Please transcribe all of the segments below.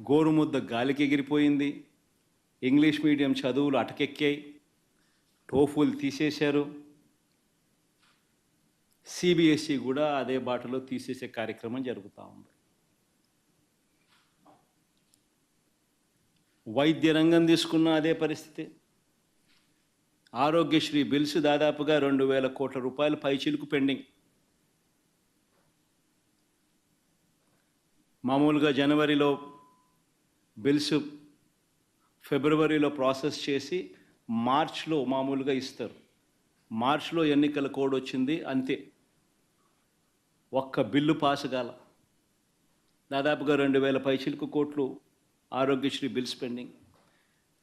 గోరుముద్ద గాలికి ఎగిరిపోయింది. English medium చదువులు అటకెక్కాయి. టోఫుల్ తీసేశారు. సిబిఎస్ఈ కూడా అదే బాటలో తీసేసే కార్యక్రమం జరుగుతూ ఉంది. వైద్య రంగం తీసుకున్న అదే పరిస్థితి. ఆరోగ్యశ్రీ బిల్స్ దాదాపుగా రెండు వేల కోట్ల రూపాయలు పైచిలుకు పెండింగ్. మామూలుగా జనవరిలో బిల్స్ ఫిబ్రవరిలో ప్రాసెస్ చేసి మార్చ్లో మామూలుగా ఇస్తారు. మార్చ్లో ఎన్నికల కోడ్ వచ్చింది అంతే. ఒక్క బిల్లు పాస్ కాల. దాదాపుగా రెండు వేల పైచిలకు కోట్లు Aarogyasri bills pending.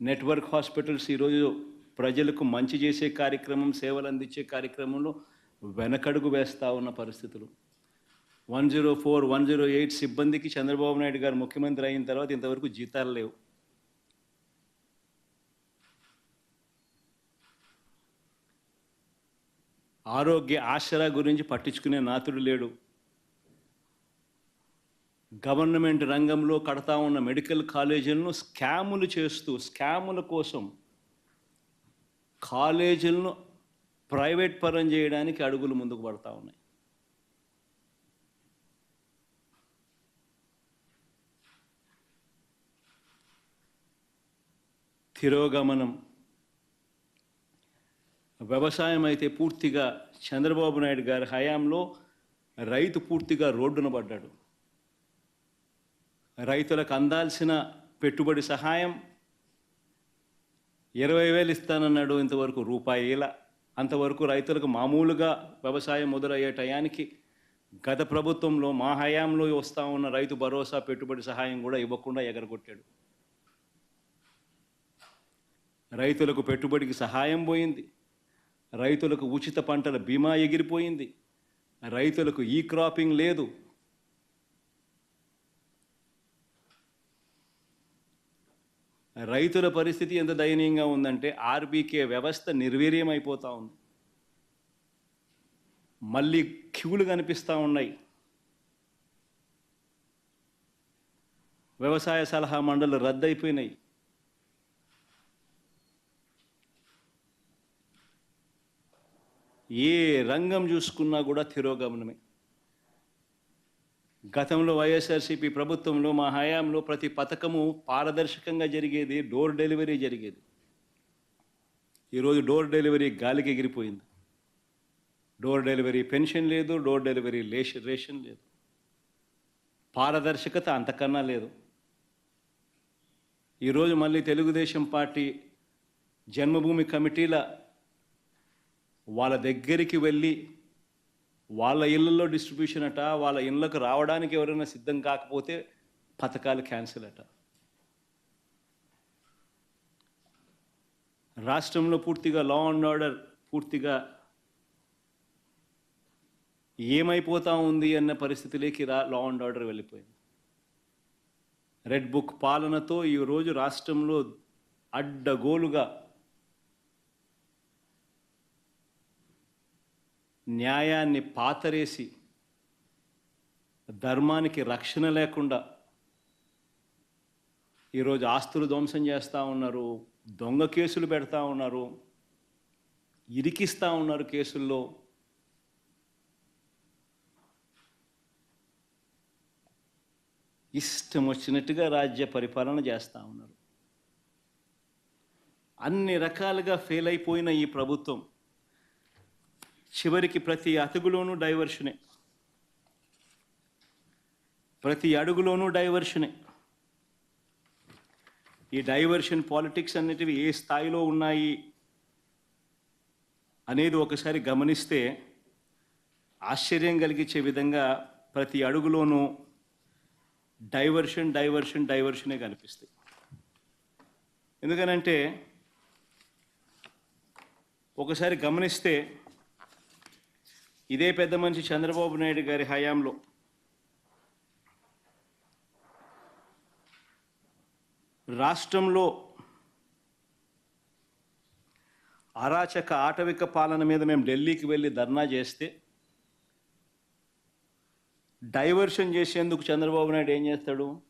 Network hospitals ఈరోజు ప్రజలకు మంచి చేసే కార్యక్రమం సేవలు అందించే కార్యక్రమంలో వెనకడుగు వేస్తూ ఉన్న పరిస్థితులు. One zero four one zero eight సిబ్బందికి చంద్రబాబు నాయుడు గారు ముఖ్యమంత్రి అయిన తర్వాత ఇంతవరకు జీతాలు లేవు. ఆరోగ్య ఆసరా గురించి పట్టించుకునే నాతుడు లేడు. గవర్నమెంట్ రంగంలో కడతా ఉన్న మెడికల్ కాలేజీలను స్కాములు చేస్తూ స్కాముల కోసం కాలేజీలను ప్రైవేట్ పరం చేయడానికి అడుగులు ముందుకు పడతా ఉన్నాయి. తిరోగమనం. వ్యవసాయం అయితే పూర్తిగా చంద్రబాబు నాయుడు గారి హయాంలో రైతు పూర్తిగా రోడ్డున పడ్డాడు. రైతులకు అందాల్సిన పెట్టుబడి సహాయం ఇరవై వేలు ఇస్తానన్నాడు ఇంతవరకు రూపాయిల అంతవరకు రైతులకు మామూలుగా వ్యవసాయం మొదలయ్యే టయానికి గత ప్రభుత్వంలో మా హయాంలో వస్తూ ఉన్న రైతు భరోసా పెట్టుబడి సహాయం కూడా ఇవ్వకుండా ఎగరగొట్టాడు. రైతులకు పెట్టుబడికి సహాయం పోయింది. రైతులకు ఉచిత పంటల బీమా ఎగిరిపోయింది. రైతులకు ఈ క్రాపింగ్ లేదు. రైతుల పరిస్థితి ఎంత దయనీయంగా ఉందంటే ఆర్బీకే వ్యవస్థ నిర్వీర్యం అయిపోతూ ఉంది. మళ్ళీ క్యూలు కనిపిస్తూ ఉన్నాయి. వ్యవసాయ సలహా మండలి రద్దయిపోయినాయి. ఏ రంగం చూసుకున్నా కూడా తిరోగమనమే. గతంలో వైఎస్ఆర్సీపీ ప్రభుత్వంలో మా హయాంలో ప్రతి పథకము పారదర్శకంగా జరిగేది డోర్ డెలివరీ జరిగేది. ఈరోజు డోర్ డెలివరీ గాలికి ఎగిరిపోయింది. డోర్ డెలివరీ పెన్షన్ లేదు డోర్ డెలివరీ లేష రేషన్ లేదు. పారదర్శకత అంతకన్నా లేదు. ఈరోజు మళ్ళీ తెలుగుదేశం పార్టీ జన్మభూమి కమిటీల వాళ్ళ దగ్గరికి వెళ్ళి వాళ్ళ ఇళ్ళల్లో డిస్ట్రిబ్యూషన్ అట వాళ్ళ ఇళ్ళకు రావడానికి ఎవరైనా సిద్ధం కాకపోతే పథకాలు క్యాన్సిల్ అట. రాష్ట్రంలో పూర్తిగా లా అండ్ ఆర్డర్ పూర్తిగా ఏమైపోతా ఉంది అన్న పరిస్థితిలోకి రా లా అండ్ ఆర్డర్ వెళ్ళిపోయింది. రెడ్ బుక్ పాలనతో ఈరోజు రాష్ట్రంలో అడ్డగోలుగా న్యాయాన్ని పాతరేసి ధర్మానికి రక్షణ లేకుండా ఈరోజు ఆస్తులు ధ్వంసం చేస్తూ ఉన్నారు దొంగ కేసులు పెడతా ఉన్నారు ఇరికిస్తూ ఉన్నారు కేసుల్లో. ఇష్టం వచ్చినట్టుగా రాజ్య పరిపాలన చేస్తూ ఉన్నారు. అన్ని రకాలుగా ఫెయిల్ అయిపోయిన ఈ ప్రభుత్వం చివరికి ప్రతి అతుగులోనూ డైవర్షనే ప్రతి అడుగులోనూ డైవర్షనే ఈ డైవర్షన్ పాలిటిక్స్ అనేటివి ఏ స్థాయిలో ఉన్నాయి అనేది ఒకసారి గమనిస్తే ఆశ్చర్యం కలిగించే విధంగా ప్రతి అడుగులోనూ డైవర్షన్ డైవర్షన్ డైవర్షనే కనిపిస్తాయి. ఎందుకనంటే ఒకసారి గమనిస్తే ఇదే పెద్ద మనిషి చంద్రబాబు నాయుడు గారి హయాంలో. రాష్ట్రంలో అరాచక ఆటవిక పాలన మీద మేము ఢిల్లీకి వెళ్ళి ధర్నా చేస్తే డైవర్షన్ చేసేందుకు చంద్రబాబు నాయుడు ఏం చేస్తాడు?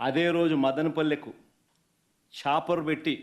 అదే రోజు మదనపల్లెకు చాపర్ పెట్టి